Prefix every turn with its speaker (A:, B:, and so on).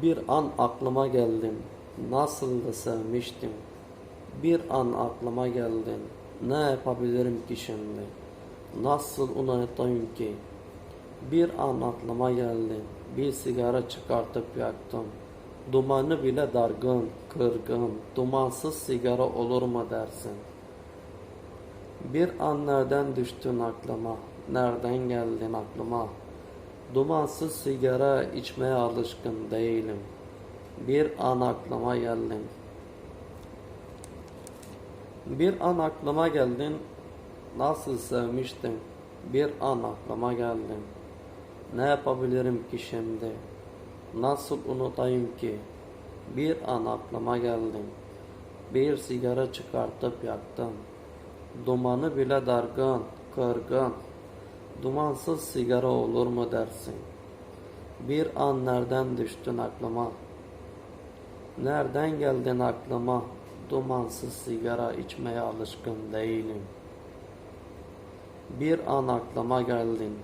A: Bir an aklıma geldin, nasıl da sevmiştim. Bir an aklıma geldin, ne yapabilirim ki şimdi? Nasıl unutayım ki? Bir an aklıma geldin, bir sigara çıkartıp yaktım. Dumanı bile dargın, kırgın, dumansız sigara olur mu dersin? Bir an nereden düştün aklıma, nereden geldin aklıma? Dumansız sigara içmeye alışkın değilim. Bir an aklıma geldin. Bir an aklıma geldin. Nasıl sevmiştim. Bir an aklıma geldin. Ne yapabilirim ki şimdi? Nasıl unutayım ki? Bir an aklıma geldin. Bir sigara çıkartıp yaktım. Dumanı bile dargın, kırgın. Dumansız sigara olur mu dersin? Bir an nereden düştün aklıma? Nereden geldin aklıma? Dumansız sigara içmeye alışkın değilim. Bir an aklıma geldin.